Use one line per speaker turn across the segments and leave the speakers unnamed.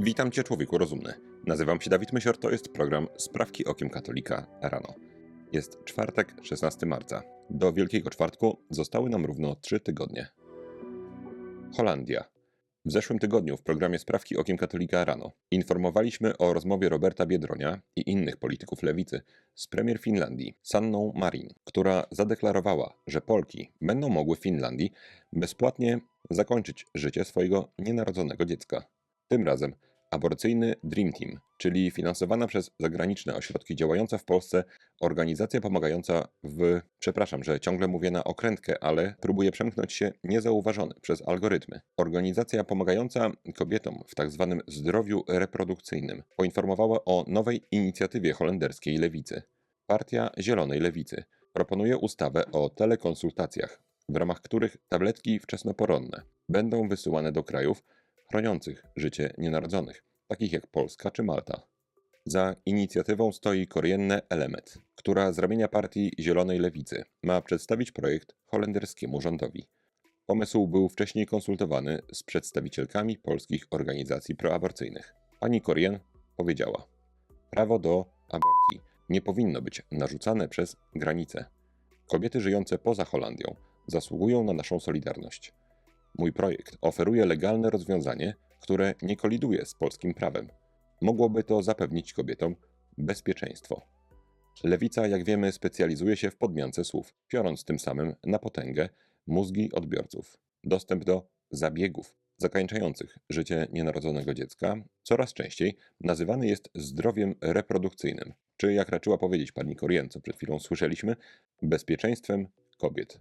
Witam Cię, człowieku rozumny. Nazywam się Dawid Mysior, to jest program Sprawki Okiem Katolika rano. Jest czwartek, 16 marca. Do Wielkiego Czwartku zostały nam równo 3 tygodnie. Holandia. W zeszłym tygodniu w programie Sprawki Okiem Katolika rano informowaliśmy o rozmowie Roberta Biedronia i innych polityków lewicy z premier Finlandii, Sanną Marin, która zadeklarowała, że Polki będą mogły w Finlandii bezpłatnie zakończyć życie swojego nienarodzonego dziecka. Tym razem aborcyjny Dream Team, czyli finansowana przez zagraniczne ośrodki działająca w Polsce organizacja pomagająca w, przepraszam, że ciągle mówię na okrętkę, ale próbuję przemknąć się niezauważony przez algorytmy. Organizacja pomagająca kobietom w tzw. zdrowiu reprodukcyjnym poinformowała o nowej inicjatywie holenderskiej lewicy. Partia Zielonej Lewicy proponuje ustawę o telekonsultacjach, w ramach których tabletki wczesnoporonne będą wysyłane do krajów, chroniących życie nienarodzonych, takich jak Polska czy Malta. Za inicjatywą stoi Korienne Element, która z ramienia partii Zielonej Lewicy ma przedstawić projekt holenderskiemu rządowi. Pomysł był wcześniej konsultowany z przedstawicielkami polskich organizacji proaborcyjnych. Pani Korien powiedziała: Prawo do aborcji nie powinno być narzucane przez granice. Kobiety żyjące poza Holandią zasługują na naszą solidarność. Mój projekt oferuje legalne rozwiązanie, które nie koliduje z polskim prawem. Mogłoby to zapewnić kobietom bezpieczeństwo. Lewica, jak wiemy, specjalizuje się w podmiance słów, biorąc tym samym na potęgę mózgi odbiorców. Dostęp do zabiegów zakańczających życie nienarodzonego dziecka coraz częściej nazywany jest zdrowiem reprodukcyjnym, czy jak raczyła powiedzieć pani Korien, co przed chwilą słyszeliśmy, bezpieczeństwem kobiet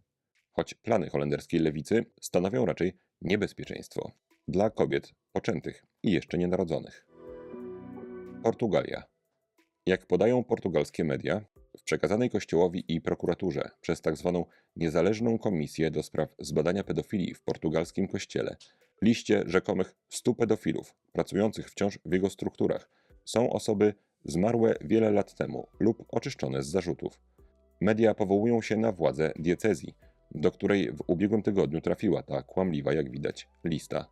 choć plany holenderskiej lewicy stanowią raczej niebezpieczeństwo dla kobiet poczętych i jeszcze nienarodzonych. Portugalia. Jak podają portugalskie media, w przekazanej Kościołowi i prokuraturze przez tzw. Tak niezależną komisję do spraw zbadania pedofilii w portugalskim kościele liście rzekomych 100 pedofilów pracujących wciąż w jego strukturach są osoby zmarłe wiele lat temu lub oczyszczone z zarzutów. Media powołują się na władze diecezji, do której w ubiegłym tygodniu trafiła ta kłamliwa, jak widać, lista.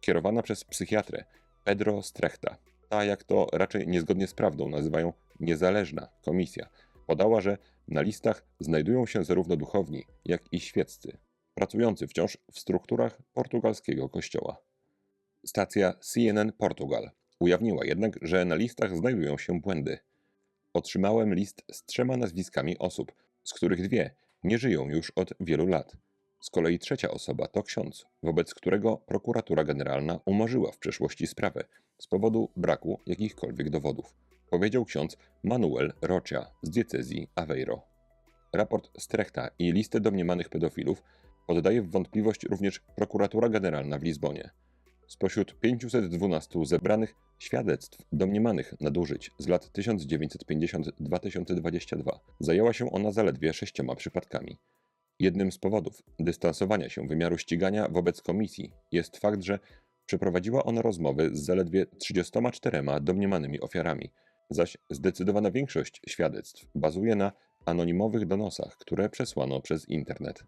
Kierowana przez psychiatrę Pedro Strechta, ta jak to raczej niezgodnie z prawdą nazywają niezależna komisja, podała, że na listach znajdują się zarówno duchowni, jak i świeccy, pracujący wciąż w strukturach portugalskiego kościoła. Stacja CNN Portugal ujawniła jednak, że na listach znajdują się błędy. Otrzymałem list z trzema nazwiskami osób, z których dwie nie żyją już od wielu lat. Z kolei trzecia osoba to ksiądz, wobec którego prokuratura generalna umorzyła w przeszłości sprawę z powodu braku jakichkolwiek dowodów. Powiedział ksiądz Manuel Rocha z diecezji Aveiro. Raport Strechta i listę domniemanych pedofilów poddaje w wątpliwość również prokuratura generalna w Lizbonie. Spośród 512 zebranych świadectw domniemanych nadużyć z lat 1950-2022 zajęła się ona zaledwie sześcioma przypadkami. Jednym z powodów dystansowania się wymiaru ścigania wobec komisji jest fakt, że przeprowadziła ona rozmowy z zaledwie 34 domniemanymi ofiarami, zaś zdecydowana większość świadectw bazuje na anonimowych donosach, które przesłano przez internet.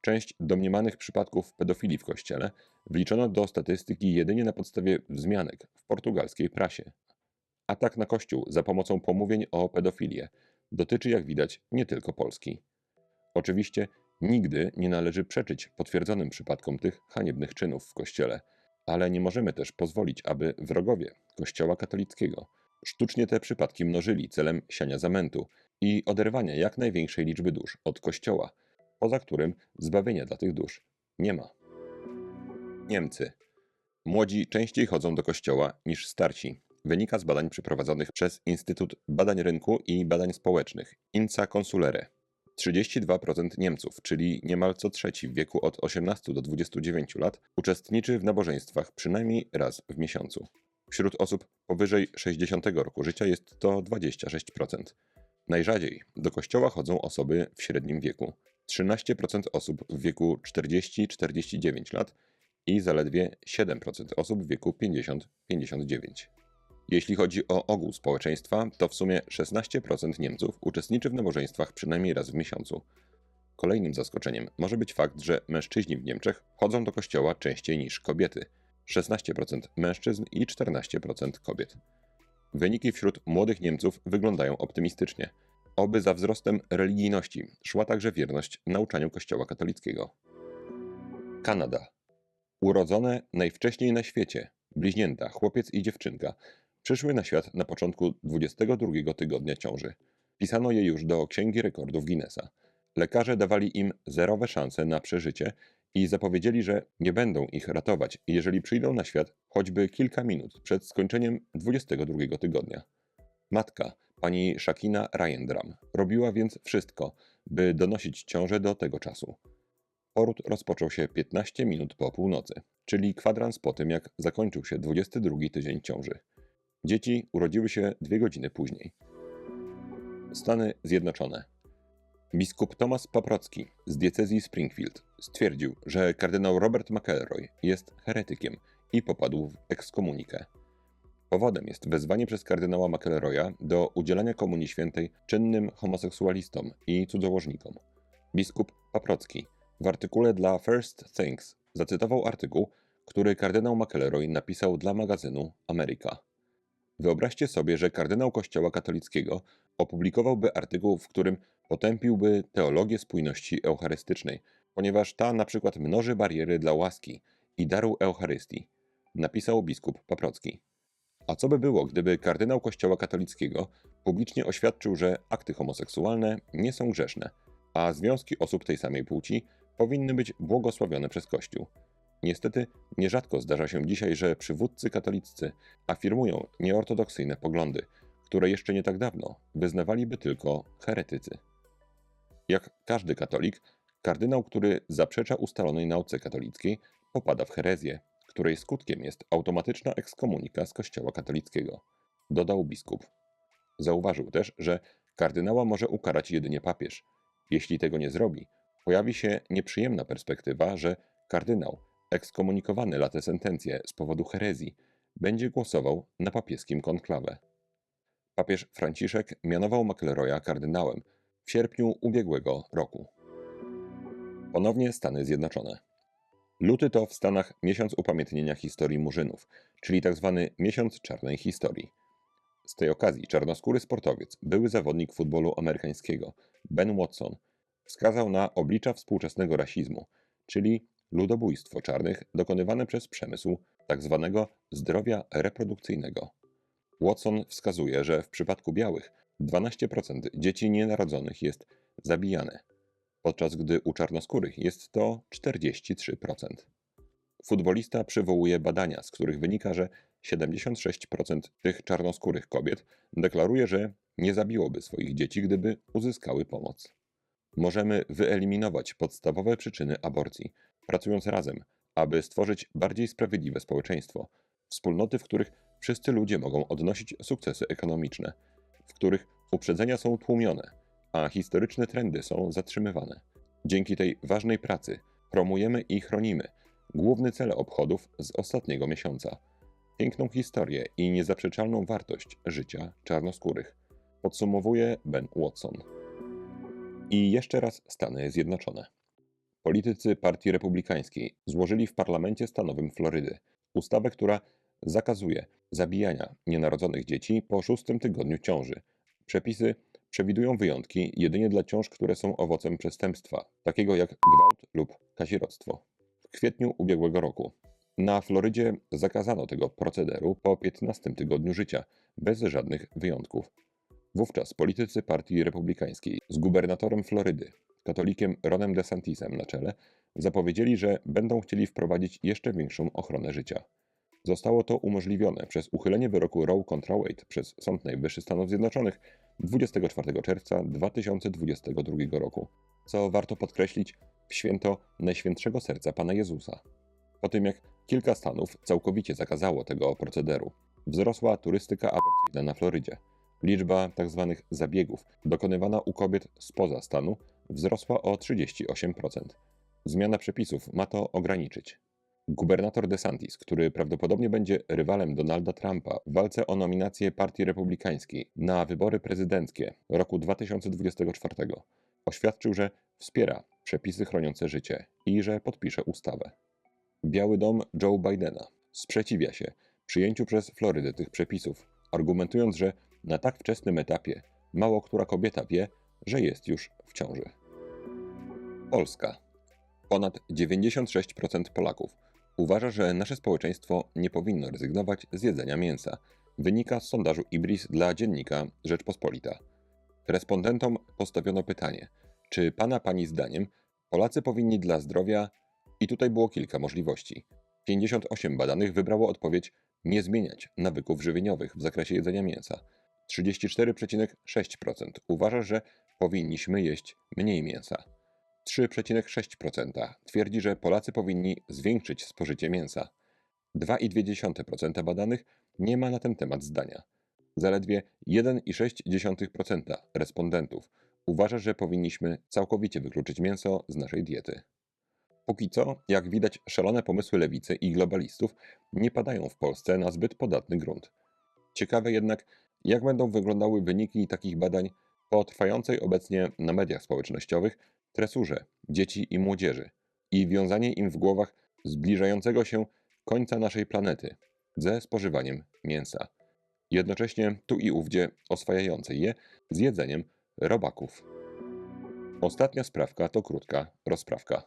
Część domniemanych przypadków pedofilii w kościele wliczono do statystyki jedynie na podstawie wzmianek w portugalskiej prasie. Atak na kościół za pomocą pomówień o pedofilię dotyczy, jak widać, nie tylko Polski. Oczywiście nigdy nie należy przeczyć potwierdzonym przypadkom tych haniebnych czynów w kościele, ale nie możemy też pozwolić, aby wrogowie Kościoła katolickiego sztucznie te przypadki mnożyli celem siania zamętu i oderwania jak największej liczby dusz od Kościoła, poza którym zbawienia dla tych dusz nie ma. Niemcy. Młodzi częściej chodzą do kościoła niż starsi. Wynika z badań przeprowadzonych przez Instytut Badań Rynku i Badań Społecznych INSA Consulere. 32% Niemców, czyli niemal co trzeci w wieku od 18 do 29 lat, uczestniczy w nabożeństwach przynajmniej raz w miesiącu. Wśród osób powyżej 60 roku życia jest to 26%. Najrzadziej do kościoła chodzą osoby w średnim wieku. 13% osób w wieku 40-49 lat i zaledwie 7% osób w wieku 50-59. Jeśli chodzi o ogół społeczeństwa, to w sumie 16% Niemców uczestniczy w nabożeństwach przynajmniej raz w miesiącu. Kolejnym zaskoczeniem może być fakt, że mężczyźni w Niemczech chodzą do kościoła częściej niż kobiety. 16% mężczyzn i 14% kobiet. Wyniki wśród młodych Niemców wyglądają optymistycznie. Oby za wzrostem religijności szła także wierność nauczaniu Kościoła katolickiego. Kanada. Urodzone najwcześniej na świecie, bliźnięta, chłopiec i dziewczynka, przyszły na świat na początku 22 tygodnia ciąży. Pisano je już do Księgi Rekordów Guinnessa. Lekarze dawali im zerowe szanse na przeżycie i zapowiedzieli, że nie będą ich ratować, jeżeli przyjdą na świat choćby kilka minut przed skończeniem 22 tygodnia. Matka, pani Shakina Rajendram, robiła więc wszystko, by donosić ciążę do tego czasu. Poród rozpoczął się 15 minut po północy, czyli kwadrans po tym, jak zakończył się 22 tydzień ciąży. Dzieci urodziły się dwie godziny później. Stany Zjednoczone. Biskup Thomas Paprocki z diecezji Springfield stwierdził, że kardynał Robert McElroy jest heretykiem i popadł w ekskomunikę. Powodem jest wezwanie przez kardynała McElroya do udzielania komunii świętej czynnym homoseksualistom i cudzołożnikom. Biskup Paprocki w artykule dla First Things zacytował artykuł, który kardynał McElroy napisał dla magazynu America. Wyobraźcie sobie, że kardynał Kościoła katolickiego opublikowałby artykuł, w którym potępiłby teologię spójności eucharystycznej, ponieważ ta na przykład mnoży bariery dla łaski i daru Eucharystii, napisał biskup Paprocki. A co by było, gdyby kardynał Kościoła katolickiego publicznie oświadczył, że akty homoseksualne nie są grzeszne, a związki osób tej samej płci powinny być błogosławione przez Kościół? Niestety, nierzadko zdarza się dzisiaj, że przywódcy katoliccy afirmują nieortodoksyjne poglądy, które jeszcze nie tak dawno wyznawaliby tylko heretycy. Jak każdy katolik, kardynał, który zaprzecza ustalonej nauce katolickiej, popada w herezję, której skutkiem jest automatyczna ekskomunika z Kościoła katolickiego, dodał biskup. Zauważył też, że kardynała może ukarać jedynie papież. Jeśli tego nie zrobi, pojawi się nieprzyjemna perspektywa, że kardynał, ekskomunikowany late sentencje z powodu herezji, będzie głosował na papieskim konklawę. Papież Franciszek mianował McElroya kardynałem w sierpniu ubiegłego roku. Ponownie Stany Zjednoczone. Luty to w Stanach miesiąc upamiętnienia historii Murzynów, czyli tzw. miesiąc czarnej historii. Z tej okazji czarnoskóry sportowiec, były zawodnik futbolu amerykańskiego, Ben Watson, wskazał na oblicza współczesnego rasizmu, czyli ludobójstwo czarnych dokonywane przez przemysł tzw. zdrowia reprodukcyjnego. Watson wskazuje, że w przypadku białych 12% dzieci nienarodzonych jest zabijane, podczas gdy u czarnoskórych jest to 43%. Futbolista przywołuje badania, z których wynika, że 76% tych czarnoskórych kobiet deklaruje, że nie zabiłoby swoich dzieci, gdyby uzyskały pomoc. Możemy wyeliminować podstawowe przyczyny aborcji, pracując razem, aby stworzyć bardziej sprawiedliwe społeczeństwo, wspólnoty, w których wszyscy ludzie mogą odnosić sukcesy ekonomiczne, w których uprzedzenia są tłumione, a historyczne trendy są zatrzymywane. Dzięki tej ważnej pracy promujemy i chronimy główny cel obchodów z ostatniego miesiąca piękną historię i niezaprzeczalną wartość życia czarnoskórych. Podsumowuje Ben Watson. I jeszcze raz Stany Zjednoczone. Politycy Partii Republikańskiej złożyli w parlamencie stanowym Florydy ustawę, która zakazuje zabijania nienarodzonych dzieci po szóstym tygodniu ciąży. Przepisy przewidują wyjątki jedynie dla ciąż, które są owocem przestępstwa, takiego jak gwałt lub kazirodztwo. W kwietniu ubiegłego roku na Florydzie zakazano tego procederu po 15 tygodniu życia, bez żadnych wyjątków. Wówczas politycy Partii Republikańskiej z gubernatorem Florydy, katolikiem Ronem DeSantisem na czele, zapowiedzieli, że będą chcieli wprowadzić jeszcze większą ochronę życia. Zostało to umożliwione przez uchylenie wyroku Roe contra Wade przez Sąd Najwyższy Stanów Zjednoczonych 24 czerwca 2022 roku, co warto podkreślić w święto Najświętszego Serca Pana Jezusa. Po tym jak kilka stanów całkowicie zakazało tego procederu, wzrosła turystyka aborcyjna na Florydzie. Liczba tzw. zabiegów dokonywana u kobiet spoza stanu wzrosła o 38%. Zmiana przepisów ma to ograniczyć. Gubernator DeSantis, który prawdopodobnie będzie rywalem Donalda Trumpa w walce o nominację Partii Republikańskiej na wybory prezydenckie roku 2024, oświadczył, że wspiera przepisy chroniące życie i że podpisze ustawę. Biały Dom Joe Bidena sprzeciwia się przyjęciu przez Florydę tych przepisów, argumentując, że na tak wczesnym etapie mało która kobieta wie, że jest już w ciąży. Polska. Ponad 96% Polaków uważa, że nasze społeczeństwo nie powinno rezygnować z jedzenia mięsa. Wynika z sondażu Ibris dla dziennika Rzeczpospolita. Respondentom postawiono pytanie, czy pana pani zdaniem Polacy powinni dla zdrowia, i tutaj było kilka możliwości. 58 badanych wybrało odpowiedź nie zmieniać nawyków żywieniowych w zakresie jedzenia mięsa. 34,6% uważa, że powinniśmy jeść mniej mięsa. 3,6% twierdzi, że Polacy powinni zwiększyć spożycie mięsa. 2,2% badanych nie ma na ten temat zdania. Zaledwie 1,6% respondentów uważa, że powinniśmy całkowicie wykluczyć mięso z naszej diety. Póki co, jak widać, szalone pomysły lewicy i globalistów nie padają w Polsce na zbyt podatny grunt. Ciekawe jednak, jak będą wyglądały wyniki takich badań po trwającej obecnie na mediach społecznościowych tresurze dzieci i młodzieży i wiązanie im w głowach zbliżającego się końca naszej planety ze spożywaniem mięsa. Jednocześnie tu i ówdzie oswajającej je z jedzeniem robaków. Ostatnia sprawka to krótka rozprawka.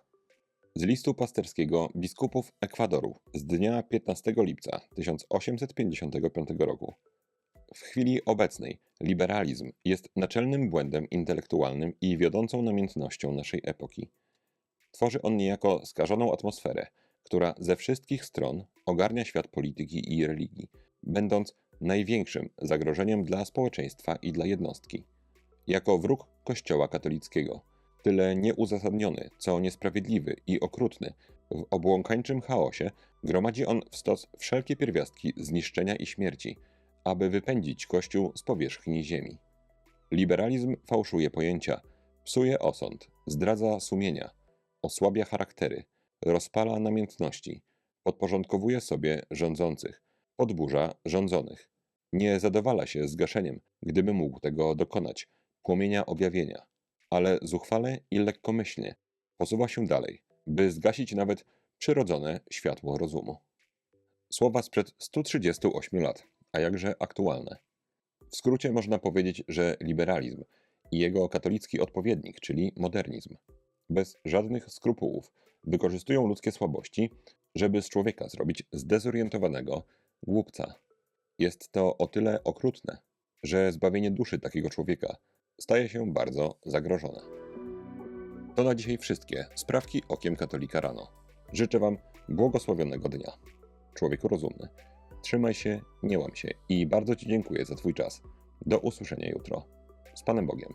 Z listu pasterskiego biskupów Ekwadoru z dnia 15 lipca 1855 roku. W chwili obecnej liberalizm jest naczelnym błędem intelektualnym i wiodącą namiętnością naszej epoki. Tworzy on niejako skażoną atmosferę, która ze wszystkich stron ogarnia świat polityki i religii, będąc największym zagrożeniem dla społeczeństwa i dla jednostki. Jako wróg Kościoła katolickiego, tyle nieuzasadniony, co niesprawiedliwy i okrutny, w obłąkańczym chaosie gromadzi on w stos wszelkie pierwiastki zniszczenia i śmierci, aby wypędzić Kościół z powierzchni ziemi. Liberalizm fałszuje pojęcia, psuje osąd, zdradza sumienia, osłabia charaktery, rozpala namiętności, podporządkowuje sobie rządzących, podburza rządzonych. Nie zadowala się zgaszeniem, gdyby mógł tego dokonać, płomienia objawienia, ale zuchwale i lekkomyślnie posuwa się dalej, by zgasić nawet przyrodzone światło rozumu. Słowa sprzed 138 lat, a jakże aktualne. W skrócie można powiedzieć, że liberalizm i jego katolicki odpowiednik, czyli modernizm, bez żadnych skrupułów wykorzystują ludzkie słabości, żeby z człowieka zrobić zdezorientowanego głupca. Jest to o tyle okrutne, że zbawienie duszy takiego człowieka staje się bardzo zagrożone. To na dzisiaj wszystkie sprawki okiem katolika rano. Życzę Wam błogosławionego dnia. Człowieku rozumny. Trzymaj się, nie łam się i bardzo Ci dziękuję za Twój czas. Do usłyszenia jutro. Z Panem Bogiem.